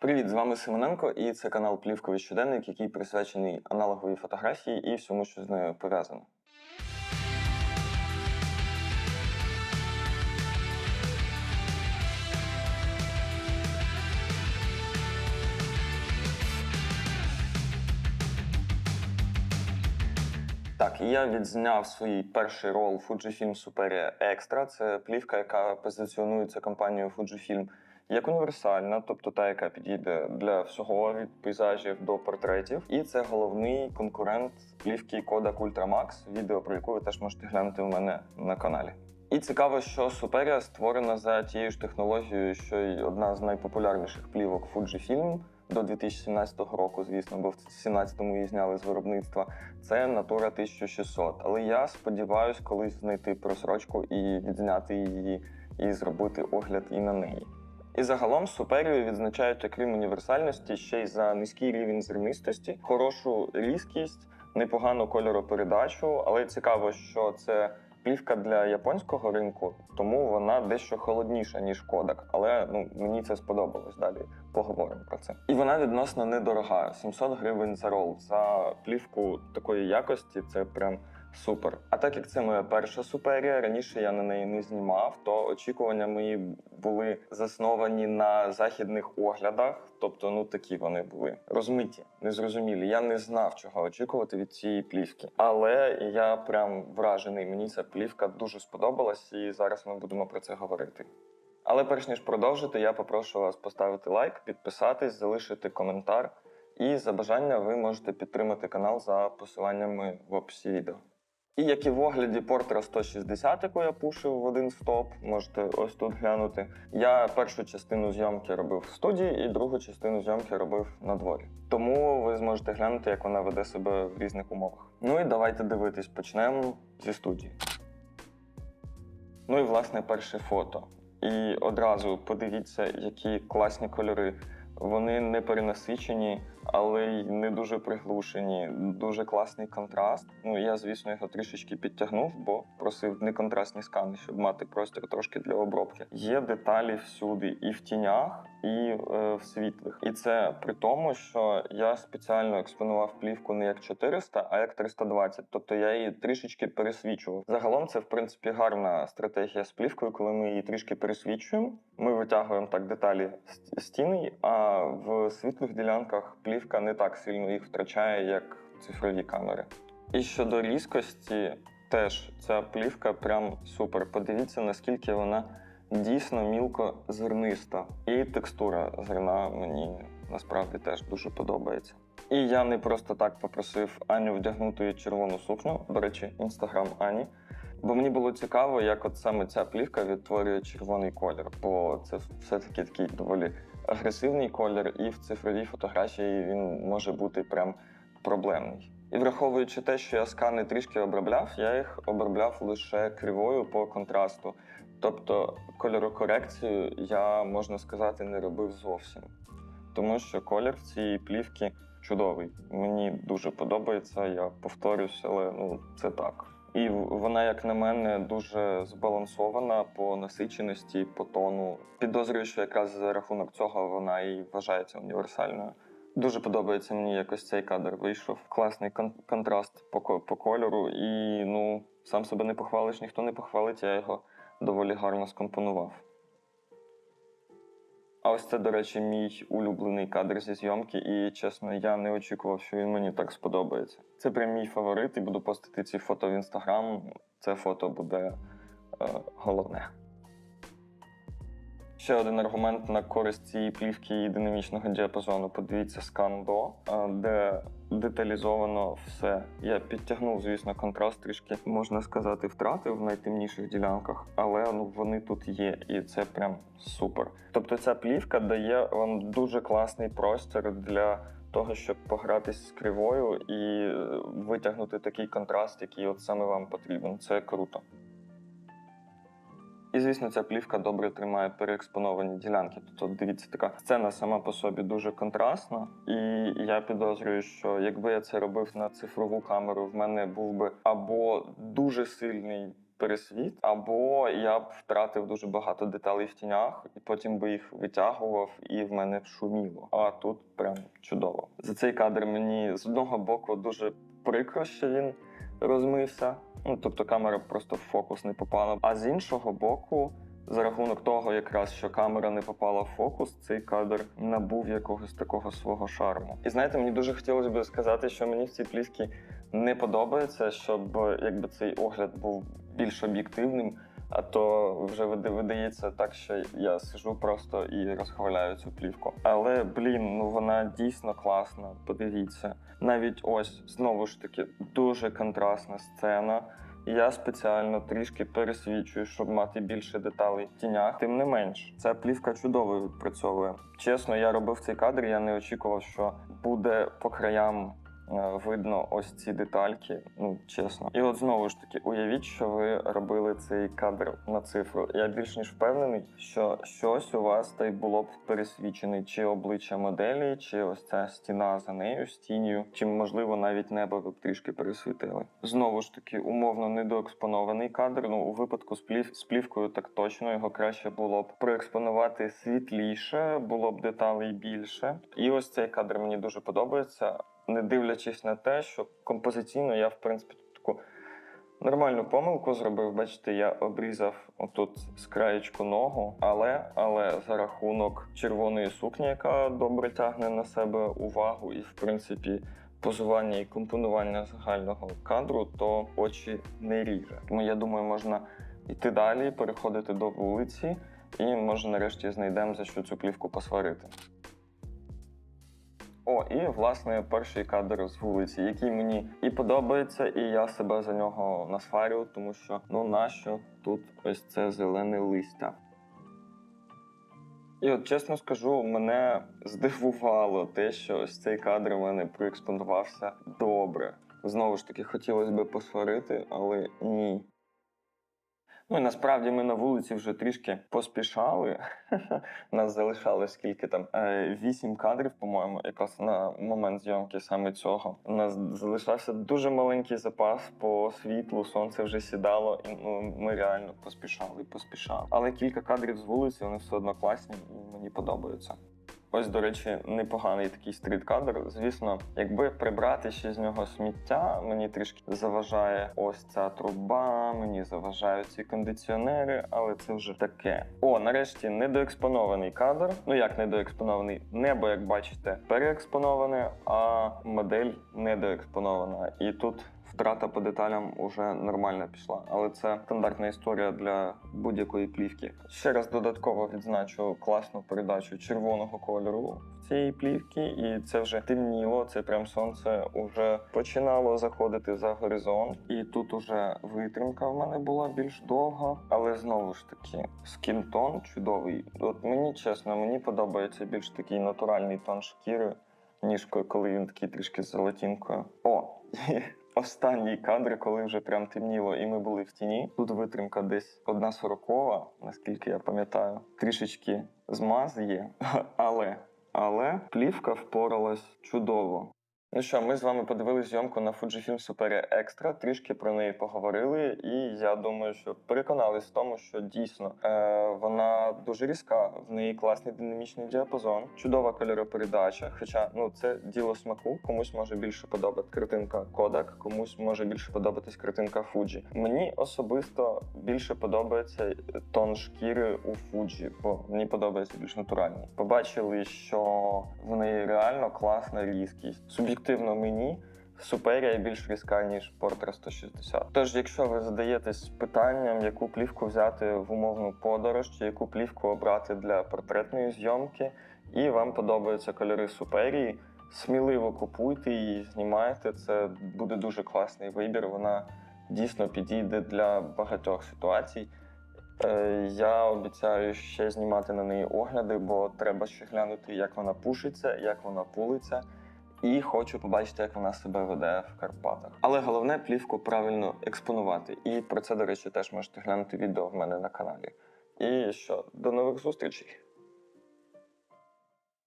Привіт, з вами Симоненко, і це канал Плівковий щоденник, який присвячений аналоговій фотографії і всьому, що з нею пов'язано. Так, я відзняв свій перший рол Fujifilm Superia Extra. Це плівка, яка позиціонується компанією Fujifilm як універсальна, тобто та, яка підійде для всього від пейзажів до портретів. І це головний конкурент плівки Kodak Ultra Max, відео про яку ви теж можете глянути у мене на каналі. І цікаво, що Superia створена за тією ж технологією, що й одна з найпопулярніших плівок Fujifilm до 2017 року, звісно, бо в 2017-му її зняли з виробництва. Це Natura 1600. Але я сподіваюся колись знайти просрочку і відзняти її, і зробити огляд і на неї. І загалом суперію відзначають, окрім універсальності, ще й за низький рівень зернистості, хорошу різкість, непогану кольоропередачу. Але цікаво, що це плівка для японського ринку, тому вона дещо холодніша, ніж Kodak. Але ну мені це сподобалось. Далі поговоримо про це. І вона відносно недорога 700 гривень за рол. За плівку такої якості це прям. Супер. А так як це моя перша суперія, раніше я на неї не знімав, то очікування мої були засновані на західних оглядах, тобто, ну такі вони були розмиті, незрозумілі. Я не знав, чого очікувати від цієї плівки. Але я прям вражений. Мені ця плівка дуже сподобалась, і зараз ми будемо про це говорити. Але перш ніж продовжити, я попрошу вас поставити лайк, підписатись, залишити коментар. І за бажання ви можете підтримати канал за посиланнями в описі відео. І як і в огляді Портера 160, яку я пушив в один стоп, можете ось тут глянути. Я першу частину зйомки робив в студії, і другу частину зйомки робив на дворі. Тому ви зможете глянути, як вона веде себе в різних умовах. Ну і давайте дивитись, почнемо зі студії. Ну і власне перше фото. І одразу подивіться, які класні кольори. Вони не перенасичені, але й не дуже приглушені. Дуже класний контраст. Ну я, звісно, його трішечки підтягнув, бо просив не контрастні скани, щоб мати простір трошки для обробки. Є деталі всюди, і в тінях, і е, в світлих. І це при тому, що я спеціально експонував плівку не як 400, а як 320. Тобто я її трішечки пересвічував. Загалом це в принципі гарна стратегія з плівкою, коли ми її трішки пересвічуємо. Ми витягуємо так деталі стіни, а в світлих ділянках плівка не так сильно їх втрачає, як цифрові камери. І щодо різкості, теж ця плівка прям супер. Подивіться, наскільки вона дійсно мілко зерниста. І текстура зерна мені насправді теж дуже подобається. І я не просто так попросив Аню вдягнути їй червону сукню. До речі, інстаграм Ані. Бо мені було цікаво, як от саме ця плівка відтворює червоний колір, бо це все-таки такий доволі агресивний колір, і в цифровій фотографії він може бути прям проблемний. І враховуючи те, що я скани трішки обробляв, я їх обробляв лише кривою по контрасту. Тобто кольорокорекцію я, можна сказати, не робив зовсім. Тому що колір цієї плівки чудовий. Мені дуже подобається, я повторюсь, але ну це так. І вона, як на мене, дуже збалансована по насиченості, по тону. Підозрюю, що якраз за рахунок цього вона і вважається універсальною. Дуже подобається мені якось цей кадр. Вийшов класний кон- контраст по, по кольору, і ну сам себе не похвалиш, ніхто не похвалить, я його доволі гарно скомпонував. А ось це, до речі, мій улюблений кадр зі зйомки, і чесно, я не очікував, що він мені так сподобається. Це прям мій фаворит, і буду постити ці фото в інстаграм. Це фото буде е, головне. Ще один аргумент на користь цієї плівки і динамічного діапазону. Подивіться скан до, де деталізовано все. Я підтягнув, звісно, контраст трішки, можна сказати, втратив в найтемніших ділянках, але ну вони тут є, і це прям супер. Тобто ця плівка дає вам дуже класний простір для того, щоб погратись з кривою і е, витягнути такий контраст, який от саме вам потрібен. Це круто. І, звісно, ця плівка добре тримає переекспоновані ділянки. Тобто, дивіться, така сцена сама по собі дуже контрастна, і я підозрюю, що якби я це робив на цифрову камеру, в мене був би або дуже сильний пересвіт, або я б втратив дуже багато деталей в тінях, і потім би їх витягував, і в мене шуміло. А тут прям чудово. За цей кадр мені з одного боку дуже прикро, що він розмився. Ну тобто камера просто в фокус не попала. А з іншого боку, за рахунок того, якраз що камера не попала в фокус, цей кадр набув якогось такого свого шарму. І знаєте, мені дуже хотілося б сказати, що мені в цій плівці не подобається, щоб якби цей огляд був більш об'єктивним. А то вже вида- видається так, що я сижу просто і розхваляю цю плівку. Але блін, ну вона дійсно класна. Подивіться, навіть ось знову ж таки дуже контрастна сцена. Я спеціально трішки пересвічую, щоб мати більше деталей в тінях. Тим не менш, ця плівка чудово відпрацьовує. Чесно, я робив цей кадр. Я не очікував, що буде по краям видно ось ці детальки. Ну чесно, і от знову ж таки, уявіть, що ви робили цей кадр на цифру. Я більш ніж впевнений, що щось у вас та й було б пересвічене, чи обличчя моделі, чи ось ця стіна за нею з тінню, чи можливо навіть небо ви б трішки пересвітили. Знову ж таки, умовно недоекспонований кадр. Ну у випадку з плів з плівкою так точно його краще було б проекспонувати світліше, було б деталей більше. І ось цей кадр мені дуже подобається, не дивлячись на те, що композиційно я в принципі таку. Нормальну помилку зробив. Бачите, я обрізав отут з краєчку ногу, але але за рахунок червоної сукні, яка добре тягне на себе увагу, і в принципі позування і компонування загального кадру, то очі не ріже. Тому я думаю, можна йти далі, переходити до вулиці, і може нарешті знайдемо за що цю плівку посварити. О, і власне перший кадр з вулиці, який мені і подобається, і я себе за нього насварю, тому що ну нащо тут ось це зелене листя. І от чесно скажу, мене здивувало те, що ось цей кадр у мене проекспонувався добре. Знову ж таки, хотілося б посварити, але ні. Ну і насправді ми на вулиці вже трішки поспішали. Нас залишалось скільки там е, вісім кадрів, по-моєму, якраз на момент зйомки саме цього. У нас залишався дуже маленький запас по світлу. Сонце вже сідало, і ну ми реально поспішали, поспішали. Але кілька кадрів з вулиці вони все одно класні і мені подобаються. Ось, до речі, непоганий такий стріт-кадр. Звісно, якби прибрати ще з нього сміття, мені трішки заважає ось ця труба, мені заважають ці кондиціонери, але це вже таке. О, нарешті недоекспонований кадр. Ну як недоекспонований? Небо, як бачите, переекспоноване, а модель недоекспонована. І тут втрата по деталям уже нормально пішла. Але це стандартна історія для будь-якої плівки. Ще раз додатково відзначу класну передачу червоного кольору в цієї плівки, і це вже темніло. Це прям сонце уже починало заходити за горизонт. І тут уже витримка в мене була більш довга, але знову ж таки скінтон чудовий. От мені чесно, мені подобається більш такий натуральний тон шкіри, ніж коли він такий трішки з золотінкою. О! Останній кадр, коли вже прям темніло, і ми були в тіні. Тут витримка десь одна сорокова, наскільки я пам'ятаю. Трішечки змаз є, але, але плівка впоралась чудово. Ну що, ми з вами подивилися зйомку на Fujifilm Super Extra, трішки про неї поговорили, і я думаю, що переконались в тому, що дійсно е, вона дуже різка, в неї класний динамічний діапазон, чудова кольоропередача. Хоча ну це діло смаку, комусь може більше подобати картинка Kodak, комусь може більше подобатись картинка Fuji. Мені особисто більше подобається тон шкіри у Fuji, бо мені подобається більш натуральний. Побачили, що в неї реально класна різкість. Суб'єктивно мені. Суперія більш різка, ніж Portra 160. Тож, якщо ви задаєтесь питанням, яку плівку взяти в умовну подорож, чи яку плівку обрати для портретної зйомки, і вам подобаються кольори суперії, сміливо купуйте її, знімайте. Це буде дуже класний вибір. Вона дійсно підійде для багатьох ситуацій. Е, Я обіцяю ще знімати на неї огляди, бо треба ще глянути, як вона пушиться, як вона пулиться. І хочу побачити, як вона себе веде в Карпатах. Але головне плівку правильно експонувати. І про це, до речі, теж можете глянути відео в мене на каналі. І що, до нових зустрічей!